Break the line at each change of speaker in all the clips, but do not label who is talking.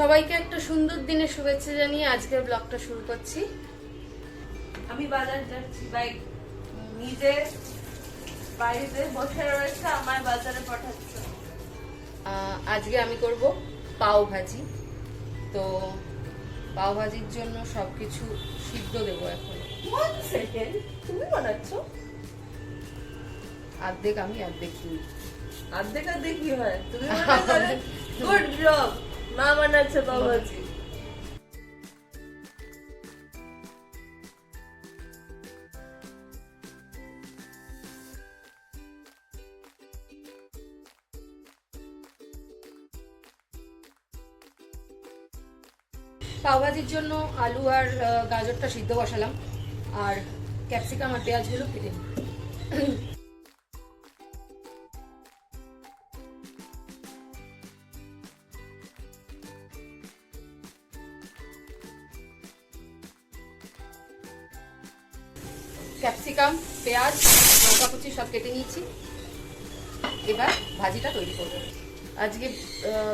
সবাইকে একটা সুন্দর দিনের শুভেচ্ছা জানিয়ে আজকের ব্লগটা শুরু করছি।
আমি বাজার যাচ্ছি বাইক নিজে বাড়িতে বসে রয়েছে আমার বাজারে পাঠাচ্ছে।
আজকে আমি করব পাও ভাজি। তো পাও ভাজির জন্য সবকিছু সিদ্ধ দেবো এখন।
ওয়ান সেকেন্ড তুমি বানাচ্ছ?
অর্ধেক আমি অর্ধেক তুই
অর্ধেক অর্ধেক কি হয়? তুমি গুড জব মা বানাচ্ছে বাবাজি?
পাও ভাজির জন্য আলু আর গাজরটা সিদ্ধ বসালাম, আর ক্যাপসিকাম আর পেঁয়াজগুলো কেটে ক্যাপসিকাম, পেঁয়াজ লঙ্কা কুচি সব কেটে নিয়েছি। এবার ভাজিটা তৈরি করব। আজকে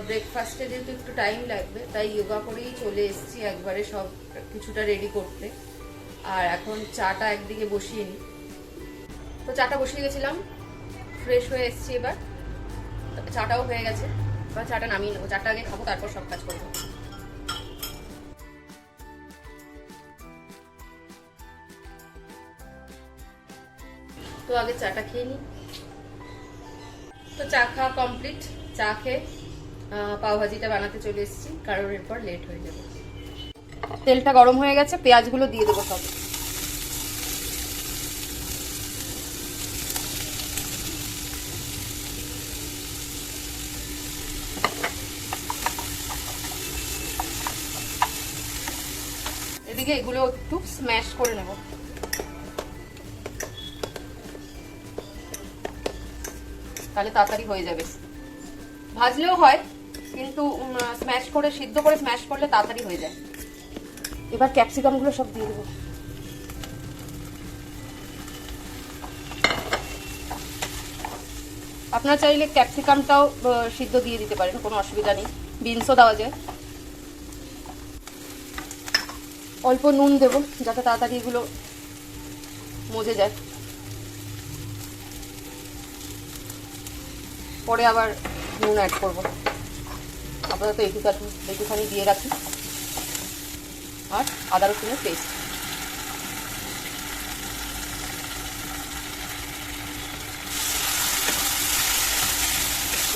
ব্রেকফাস্টে যেহেতু একটু টাইম লাগবে, তাই যোগা করেই চলে এসেছি একবারে সব কিছুটা রেডি করতে। আর এখন চাটা একদিকে বসিয়ে নিই। তো চাটা বসিয়ে গেছিলাম ফ্রেশ হয়ে এসেছি এবার। চাটাও হয়ে গেছে। এবার চাটা নামিয়ে নেব। চাটা আগে খাব, তারপর সব কাজ করব। তো আগে চাটা খেয়ে নিই তো চা খাওয়া কমপ্লিট চা খেয়ে পাওভাজিটা বানাতে চলে এসেছি কারণ এরপর লেট হয়ে যাবে। তেলটা গরম হয়ে গেছে, পেঁয়াজগুলো দিয়ে দেবো সব। এদিকে এগুলো একটু স্ম্যাশ করে নেব। তাহলে তাড়াতাড়ি হয়ে যাবে। ভাজলেও হয়, কিন্তু স্ম্যাশ করে, সিদ্ধ করে স্ম্যাশ করলে তাড়াতাড়ি হয়ে যায়। এবার ক্যাপসিকামগুলো সব দিয়ে দেবো। আপনারা চাইলে ক্যাপসিকামটাও সিদ্ধ দিয়ে দিতে পারেন, কোনো অসুবিধা নেই। বিনসও দেওয়া যায়। অল্প নুন দেবো, যাতে তাড়াতাড়ি এগুলো মজে যায়। পরে আবার নুন অ্যাড করব। আপাতত একটুখানি একটুখানি দিয়ে রাখি। আর আদা রসুনের পেস্ট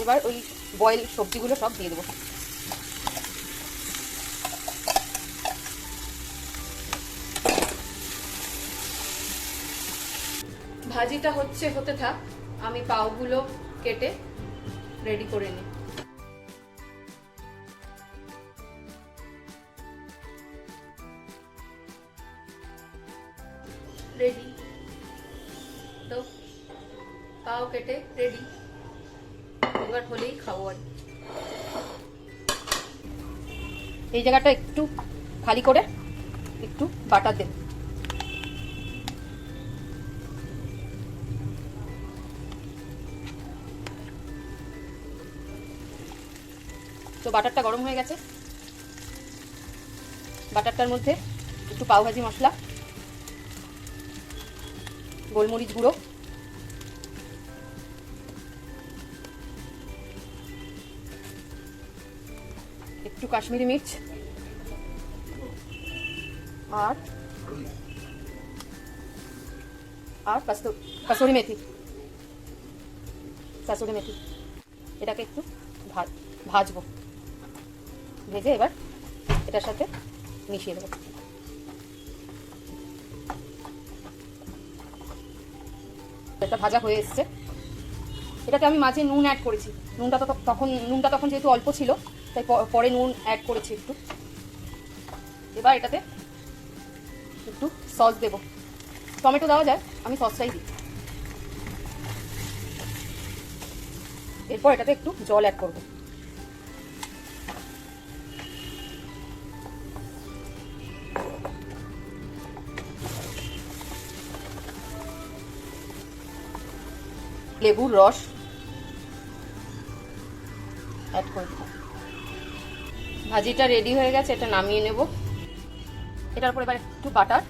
এবার ওই বয়েল সবজিগুলো সব দিয়ে দেবো। ভাজিটা হচ্ছে, হতে থাক। আমি পাওগুলো কেটে রেডি করে নিই রেডি। তো, পাও কেটে রেডি। এবার হলেই খাব আর এই জায়গাটা একটু খালি করে, একটু বাটার দেব। বাটারটা গরম হয়ে গেছে। বাটারটার মধ্যে একটু পাওভাজি মশলা, গোলমরিচ গুঁড়ো, একটু কাশ্মীরি মির্চ আর আর কাসুরি মেথি। কাসুরি মেথি। এটাকে একটু ভাজবো। ভেজে এবার এটার সাথে মিশিয়ে দেবো। এটা ভাজা হয়ে এসছে। এটাতে আমি মাঝে নুন অ্যাড করেছি। নুনটা তো তখন নুনটা তখন যেহেতু অল্প ছিল, তাই পরে নুন অ্যাড করেছি একটু। এবার এটাতে একটু সস দেব। টমেটো দেওয়া যায়, আমি সসটাই দিই। এরপর এটাতে একটু জল অ্যাড করব। লেবুর রস অ্যাড করে দিলাম। ভাজিটা রেডি হয়ে গেছে, এটা নামিয়ে নেব। এটার উপর এবার একটু বাটার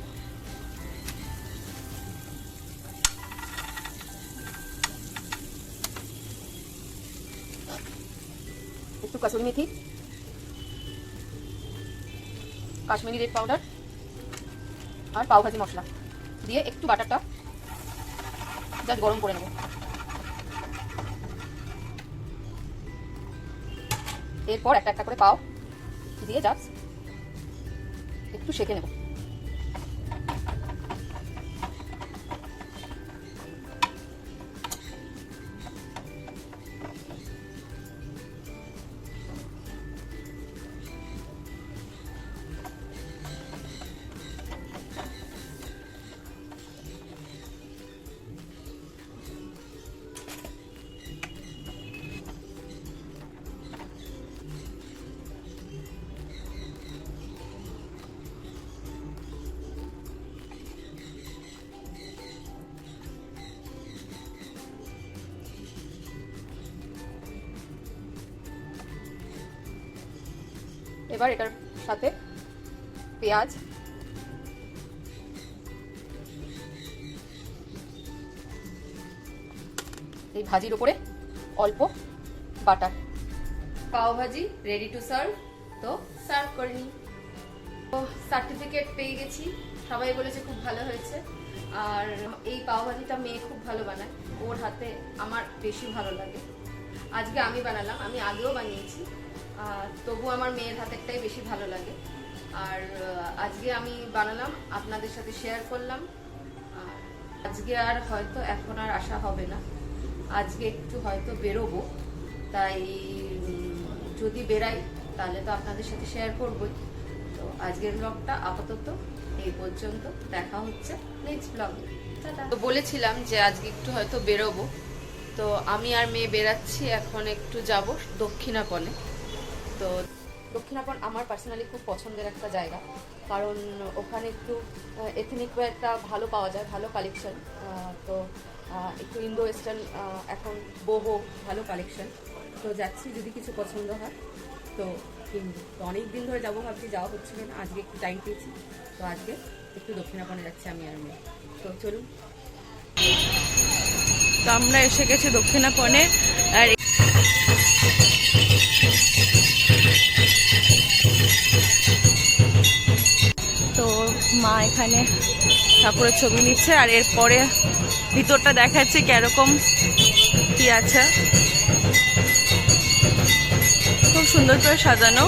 একটু কাসুরি মেথি। কাশ্মীরি রেড পাউডার আর পাও ভাজি মশলা। দিয়ে একটু বাটারটা জাস্ট গরম করে নেব। এরপর একটা একটা করে পাও। দিয়ে জাস্ট একটু সেঁকে নেব। এবার এটার সাথে পেঁয়াজ। এই ভাজির উপরে অল্প butter. Pav bhaji ready to serve তো সার্ভ করে নিই। তো সার্টিফিকেট পেয়ে গেছি, সবাই বলেছে খুব ভালো হয়েছে। আর এই পাও ভাজিটা মেয়ে খুব ভালো বানায়, ওর হাতে আমার বেশি ভালো লাগে। আজকে আমি বানালাম, আমি আগেও বানিয়েছি। তবু আমার মেয়ের হাতেরটাই বেশি ভালো লাগে। আর আজকে আমি বানালাম আপনাদের সাথে শেয়ার করলাম। আজকে আর হয়তো এখন আর আসা হবে না। আজকে একটু হয়তো বেরোবো। তাই যদি বেরাই তাহলে তো আপনাদের সাথে শেয়ার করবই। তো আজকের ব্লগটা আপাতত এই পর্যন্ত। দেখা হচ্ছে নেক্সট ব্লগে তো বলেছিলাম যে আজকে একটু হয়তো বেরোবো। তো আমি আর মেয়ে বেরাচ্ছি এখন একটু যাব দক্ষিণাপনে তো দক্ষিণাপন আমার পার্সোনালি খুব পছন্দের একটা জায়গা। কারণ ওখানে একটু এথনিক একটা ভালো পাওয়া যায়, ভালো কালেকশন তো একটু ইন্দো ওয়েস্টার্ন এখন বহু ভালো কালেকশন তো যাচ্ছি যদি কিছু পছন্দ হয়, তো কিনবো তো অনেক দিন ধরে যাব ভাবছি, যাওয়া হচ্ছিল না আজকে একটু টাইম পেয়েছি। তো আজকে একটু দক্ষিণাপনে যাচ্ছি আমি আর মেয়ে। তো চলুন।
তো আমরা এসে গেছি দক্ষিণাপনে। মা এখানে ঠাকুরের ছবি নিচ্ছে, আর এরপরে ভিতরটা দেখাচ্ছে কীরকম কি আছে। খুব সুন্দর করে সাজানো।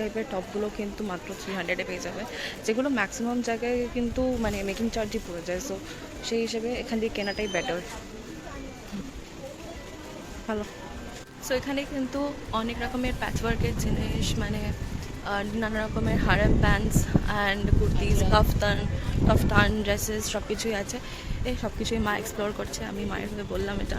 টাইপের টপগুলো কিন্তু মাত্র থ্রি হান্ড্রেডে পেয়ে যাবে। যেগুলো ম্যাক্সিমাম জায়গায় কিন্তু মানে মেকিং চার্জই পড়ে যায়। সো সেই হিসেবে এখান দিয়ে কেনাটাই বেটার ভালো। সো এখানে কিন্তু অনেক রকমের প্যাচওয়ার্কের জিনিস মানে নানা রকমের harem pants and kurtis kaftan kaftan dresses সব কিছুই আছে। এই সব কিছুই মা এক্সপ্লোর করছে। আমি মায়ের হয়ে বললাম এটা।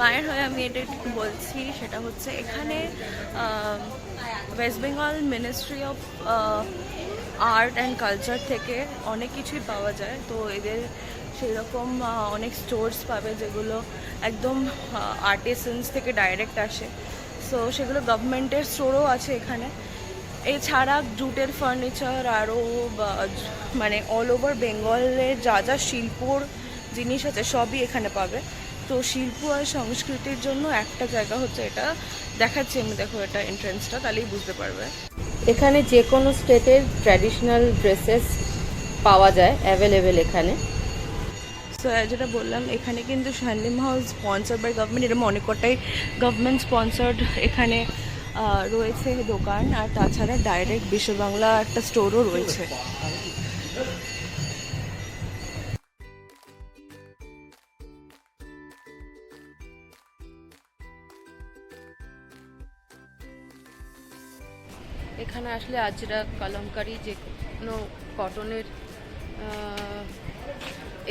মায়ের হয়ে আমি এটা একটু বলছি, সেটা হচ্ছে এখানে West Bengal ministry of art and culture থেকে অনেক কিছুই পাওয়া যায়। তো এদের সেই রকম অনেক স্টোর্স পাবে যেগুলো একদম আর্টিসেন্স থেকে ডাইরেক্ট আসে। সো সেগুলো গভর্নমেন্টের স্টোরও আছে এখানে। এছাড়া জুটের ফার্নিচার আরও মানে অল ওভার বেঙ্গলের যা যা শিল্পর জিনিস আছে, সবই এখানে পাবে। তো শিল্প আর সংস্কৃতির জন্য একটা জায়গা হচ্ছে এটা। দেখাচ্ছি আমি, দেখো এটা এন্ট্রেন্সটা তাহলেই বুঝতে পারবে।
এখানে যে কোনো স্টেটের ট্র্যাডিশনাল ড্রেসেস পাওয়া যায় অ্যাভেলেবেল এখানে।
তো যেটা বললাম, এখানে কিন্তু শান্ডিম হাউস স্পন্সার বাই গভর্নমেন্ট এরকম অনেক কটাই গভর্নমেন্ট স্পন্সার্ড এখানে রয়েছে দোকান। আর তাছাড়া ডাইরেক্ট বিশ্ববাংলা একটা স্টোরও রয়েছে।
এখানে আসলে আজরা কলমকারি যে কোনো কটনের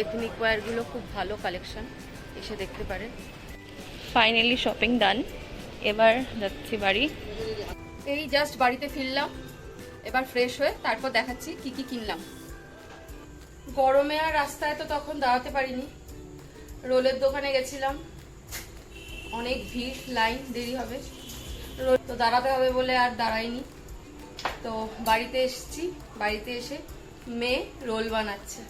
এথনিক ওয়্যারগুলো খুব ভালো কালেকশান এসে দেখতে পারেন।
ফাইনালি শপিং ডান এবার যাচ্ছি বাড়ি।
এই জাস্ট বাড়িতে ফিরলাম। এবার ফ্রেশ হয়ে তারপর দেখাচ্ছি কি কি কিনলাম। গরমে আর রাস্তায় তো তখন দাঁড়াতে পারিনি। রোলের দোকানে গেছিলাম। অনেক ভিড় লাইন দেরি হবে। রোল তো দাঁড়াতে হবে বলে আর দাঁড়াইনি। তো বাড়িতে এসেছি, বাড়িতে এসে মেয়ে রোল বানাচ্ছে।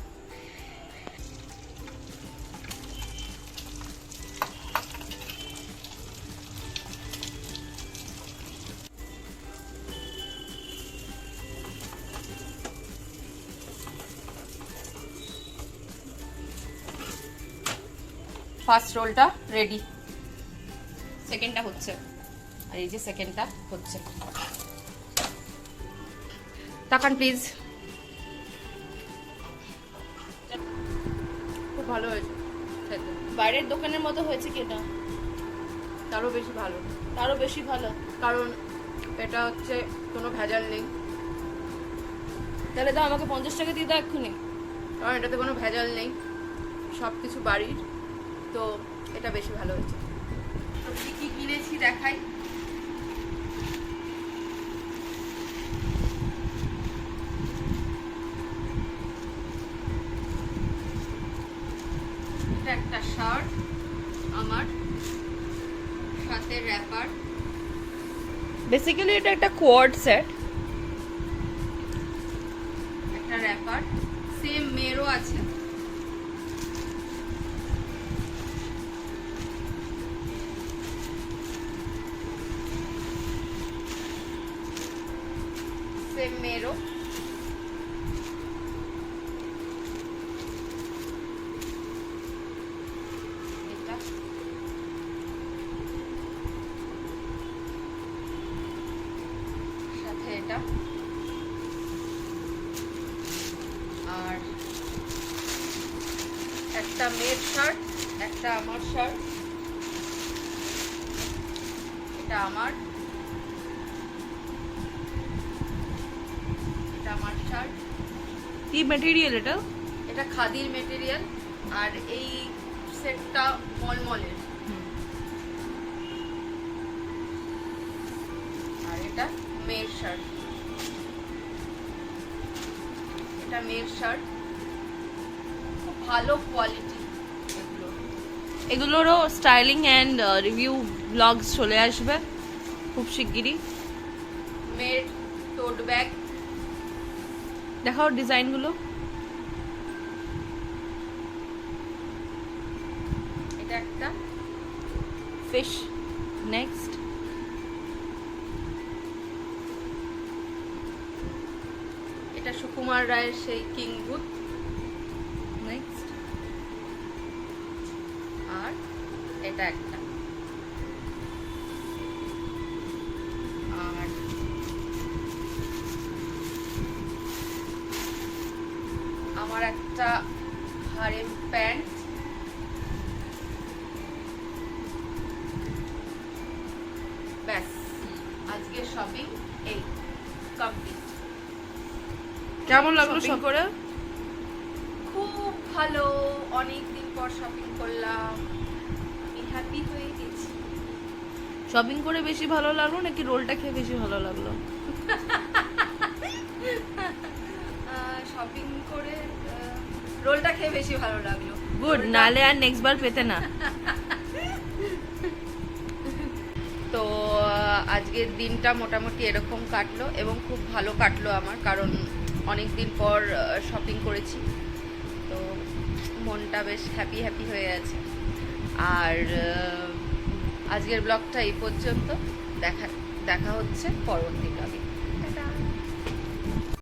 ফার্স্ট রোলটা রেডি সেকেন্ডটা হচ্ছে। আর এই যে সেকেন্ডটা হচ্ছে। তাকান প্লিজ খুব ভালো হয়েছে।
বাইরের দোকানের মতো হয়েছে কি এটা?
তারও বেশি ভালো।
তারও বেশি ভালো।
কারণ এটা হচ্ছে কোনো ভেজাল নেই।
তাহলে দাও আমাকে পঞ্চাশ টাকা দিয়ে দাও এক্ষুনি।
কারণ এটাতে কোনো ভেজাল নেই। সব কিছু বাড়ির। তো এটা বেশি ভালো হয়েছে। কী কী কিনেছি দেখাই এটা একটা শার্ট আমার সাথে র্যাপার
বেসিক্যালি এটা একটা কোয়ার্ড সেট
একটা র্যাপার সেম মেয়েরও আছে। সেম মেয়েরও এটা সাথে এটা। আর একটা মেয়ের শার্ট একটা আমার শার্ট এটা আমার এটা আমার শার্ট।
কি ম্যাটেরিয়াল এটা?
এটা খাদির মেটেরিয়াল আর এই সেটটা মলমলের। আর এটা মেয়ের শার্ট। এটা মেয়ের শার্ট খুব ভালো কোয়ালিটি এগুলো।
এগুলোরও স্টাইলিং অ্যান্ড রিভিউ ব্লগস চলে আসবে খুব শিগগিরই।
মেয়ের টোট ব্যাগ
দেখাও ডিজাইনগুলো।
এটা একটা।
ফিশ নেক্সট
এটা সুকুমার রায়ের সেই কিং বুথ
নেক্সট
আর এটা একটা। আর আমার একটা হারেম প্যান্ট। ব্যাস আজকে শপিং এই কমপ্লিট
কেমন লাগল সব? করে?
খুব ভালো। অনেক দিন পর শপিং করলাম। আমি হ্যাপি হয়ে গেছি।
শপিং করে বেশি ভালো লাগল নাকি রোলটা খেয়ে বেশি ভালো লাগল?
শপিং করে রোলটা খেয়ে বেশি ভালো লাগল।
গুড নালে আর নেক্সট বার পেতে না।
তো আজকের দিনটা মোটামুটি এরকম কাটলো এবং খুব ভালো কাটলো আমার কারণ অনেক দিন পর শপিং করেছি। তো মনটা বেশ হ্যাপি হ্যাপি হয়ে আছে আর আজকের ব্লগটা এই পর্যন্ত। দেখা দেখা হচ্ছে পরবর্তী